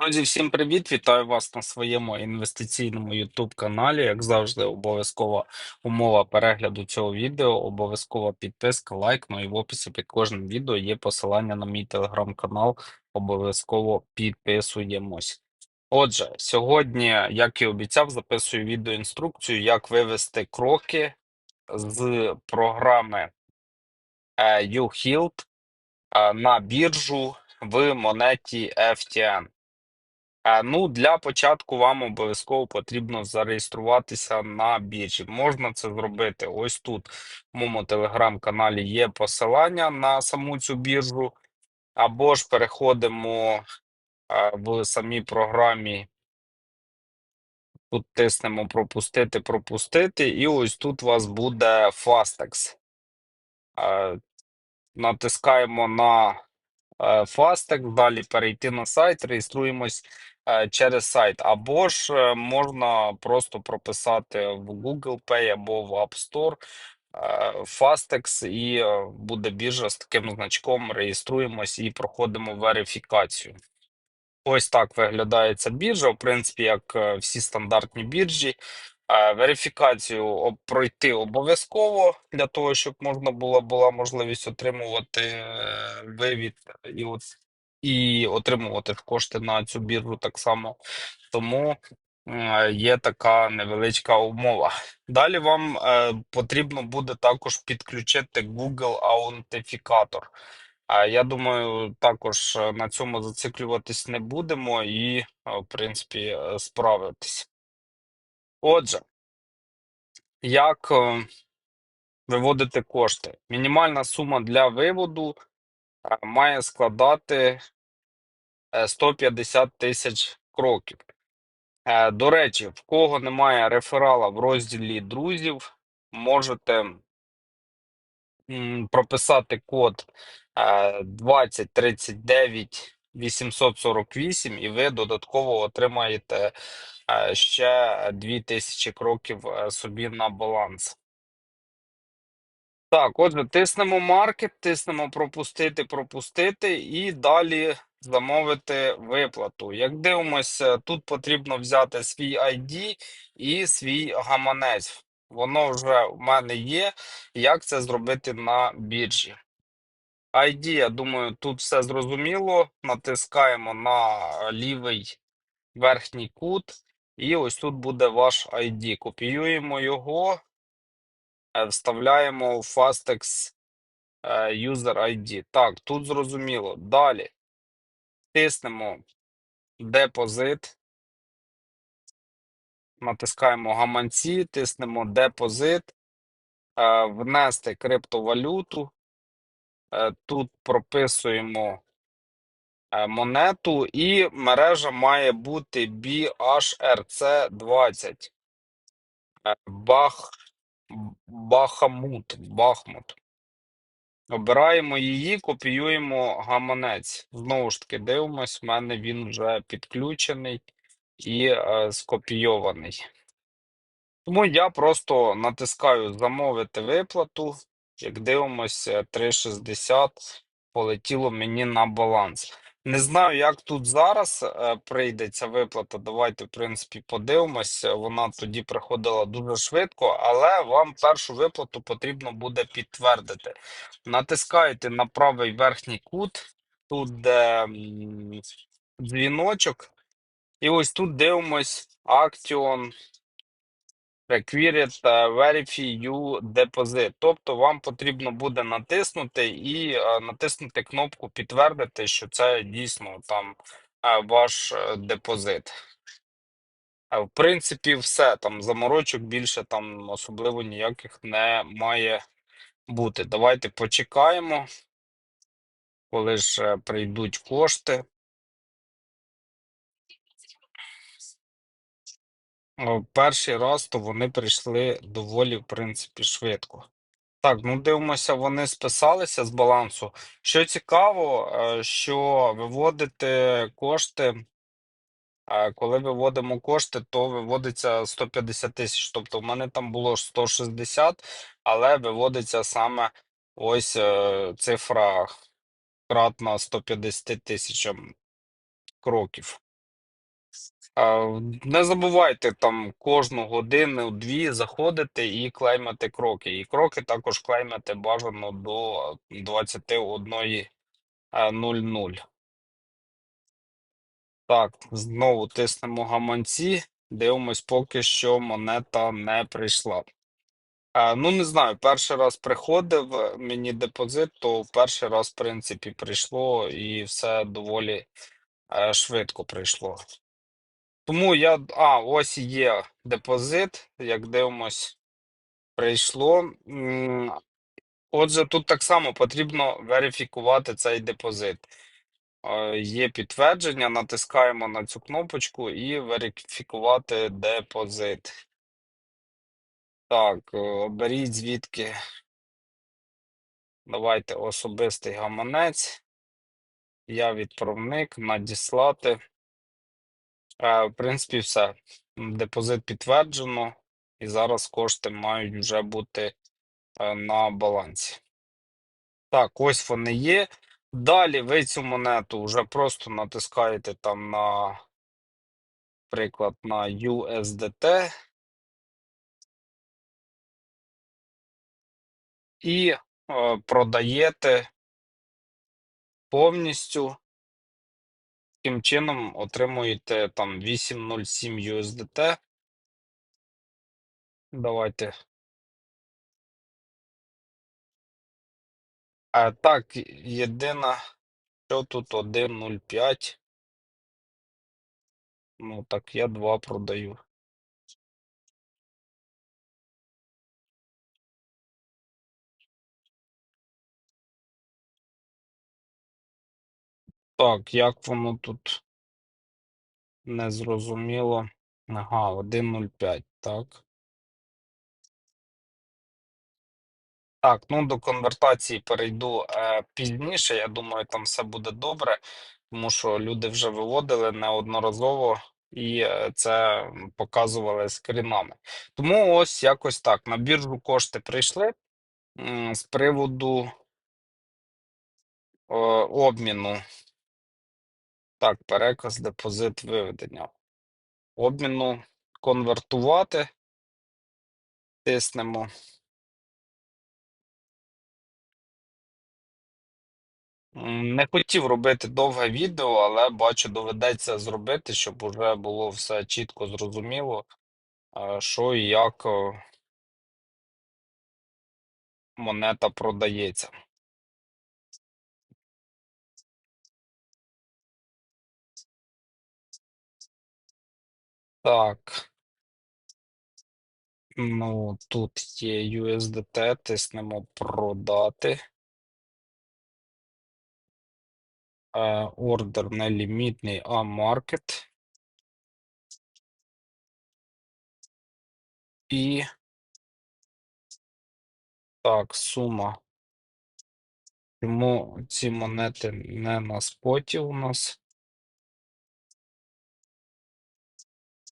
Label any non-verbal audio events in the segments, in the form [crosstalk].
Друзі, всім привіт! Вітаю вас на своєму інвестиційному YouTube каналі. Як завжди, обов'язкова умова перегляду цього відео, обов'язкова підписка, лайк. Ну і в описі під кожним відео є посилання на мій телеграм-канал. Обов'язково підписуємось. Отже, сьогодні, як і обіцяв, записую відеоінструкцію, як вивести кроки з програми е, YouHield е, на біржу в монеті FTN. Е, Ну, для початку вам обов'язково потрібно зареєструватися на біржі. Можна це зробити ось тут. В моєму телеграм-каналі є посилання на саму цю біржу, або ж переходимо е, в самій програмі. Тут тиснемо пропустити, пропустити, і ось тут у вас буде Fastex. Е, Натискаємо на Фастек, далі перейти на сайт, реєструємось е, через сайт, або ж е, можна просто прописати в Google Pay або в App Store е, Fastex, і е, буде біржа з таким значком. Реєструємось і проходимо верифікацію. Ось так виглядає ця біржа, в принципі, як е, всі стандартні біржі. Е, Верифікацію пройти обов'язково для того, щоб можна було була можливість отримувати е, вивід і от і отримувати кошти на цю біржу так само. Тому е, є така невеличка умова. Далі вам е, потрібно буде також підключити Google аутентифікатор. Я думаю, також е, на цьому зациклюватись не будемо і, в принципі, справитись. Отже, як виводити кошти? Мінімальна сума для виводу має складати 150 тисяч кроків. Е, До речі, в кого немає реферала в розділі друзів, можете прописати код е, 2039 848 і ви додатково отримаєте е, ще 2000 кроків е, собі на баланс. Так, отже, тиснемо маркет, тиснемо пропустити, пропустити і далі замовити виплату. Як дивимося, тут потрібно взяти свій ID і свій гаманець. Воно вже в мене є. Як це зробити на біржі? ID, я думаю, тут все зрозуміло. Натискаємо на лівий верхній кут, і ось тут буде ваш ID. Копіюємо його, вставляємо в Fastex е, User ID. Так, тут зрозуміло. Далі тиснемо депозит, натискаємо гаманці, тиснемо депозит, е, внести криптовалюту. Е, Тут прописуємо е, монету, і мережа має бути BHRC20. Е, Бах, Бахамут. Бахмут. Обираємо її, копіюємо гаманець. Знову ж таки, дивимось, в мене він вже підключений і е, скопійований. Тому я просто натискаю замовити виплату. Як дивимося, 3,60 полетіло мені на баланс. Не знаю, як тут зараз е, прийде ця виплата. Давайте, в принципі, подивимося. Вона тоді приходила дуже швидко, але вам першу виплату потрібно буде підтвердити. Натискаєте на правий верхній кут, тут де дзвіночок, і ось тут дивимось Action Required Verify You Deposit. Тобто вам потрібно буде натиснути і е, натиснути кнопку підтвердити, що це дійсно там е, ваш е, депозит. Е, В принципі, все там заморочок більше там особливо ніяких не має бути. Давайте почекаємо, коли ж е, прийдуть кошти. О, Перший раз то вони прийшли доволі, в принципі, швидко. Так, ну дивимося, вони списалися з балансу. Що цікаво, е, що виводити кошти, е, коли виводимо кошти, то виводиться 150 тисяч. Тобто в мене там було 160, але виводиться саме ось е, цифра кратна 150 тисячам кроків. Не забувайте там кожну годину-дві заходити і клеймити кроки. І кроки також клеймити бажано до 21.00. Так, знову тиснемо гаманці. Дивимось, поки що монета не прийшла. А, Ну, не знаю, перший раз приходив е, мені депозит, то перший раз, в принципі, прийшло і все доволі е, швидко прийшло. Тому я. А, ось є депозит. Як дивимось, прийшло. Отже, тут так само потрібно верифікувати цей депозит. Е, Є підтвердження, натискаємо на цю кнопочку і верифікувати депозит. Так, е, оберіть звідки. Давайте особистий гаманець. Я відправник, надіслати. В принципі, все. Депозит підтверджено, і зараз кошти мають вже бути е, на балансі. Так, ось вони є. Далі ви цю монету вже просто натискаєте там на приклад на USDT і е, продаєте повністю. Таким чином отримуєте там 807 USDT. Давайте. А так, єдине, що тут 1.05. Ну так, я 2 продаю. Так, як воно тут не зрозуміло. Ага, 1.05, так. Так, ну до конвертації перейду е, пізніше. Я думаю, там все буде добре, тому що люди вже виводили неодноразово і е, це показували скрінами. Тому ось якось так. На біржу кошти прийшли з приводу е, обміну. Так, переказ, депозит, виведення. Обміну конвертувати. Тиснемо. Не хотів робити довге відео, але бачу, доведеться зробити, щоб уже було все чітко зрозуміло, е, що і як е, монета продається. Так. Ну, тут є USDT, тиснемо продати. Е, Ордер нелімітний, а маркет. І так, сума. Чому ці монети не на споті у нас?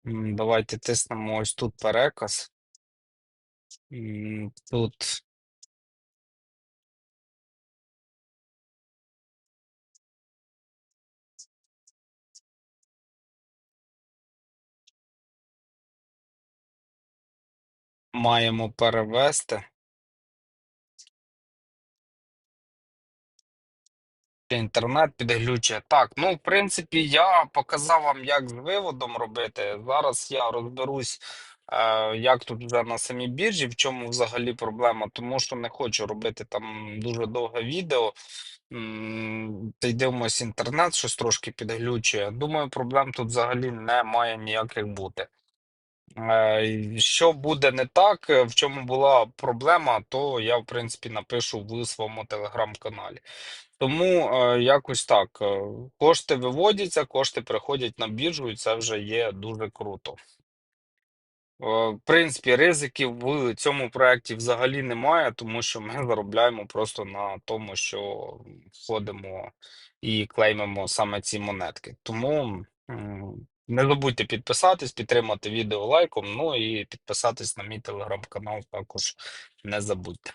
Давайте тиснемо ось тут переказ. Тут маємо перевести. Інтернет підглючує. Так, ну, в принципі, я показав вам, як з виводом робити. Зараз я розберусь, е, як тут вже на самій біржі, в чому взагалі проблема, тому що не хочу робити там дуже довге відео. Та й інтернет, щось трошки підглючує. Думаю, проблем тут взагалі не має ніяких бути. Е, Що буде не так, е, в чому була проблема, то я, в принципі, напишу в своєму телеграм-каналі. Тому е, якось так. Кошти виводяться, кошти приходять на біржу, і це вже є дуже круто. В принципі, ризиків в цьому проєкті взагалі немає, тому що ми [laughs] заробляємо просто на тому, що входимо і клеймимо саме ці монетки. Тому не забудьте підписатись, підтримати відео лайком, ну і підписатись на мій телеграм-канал також не забудьте.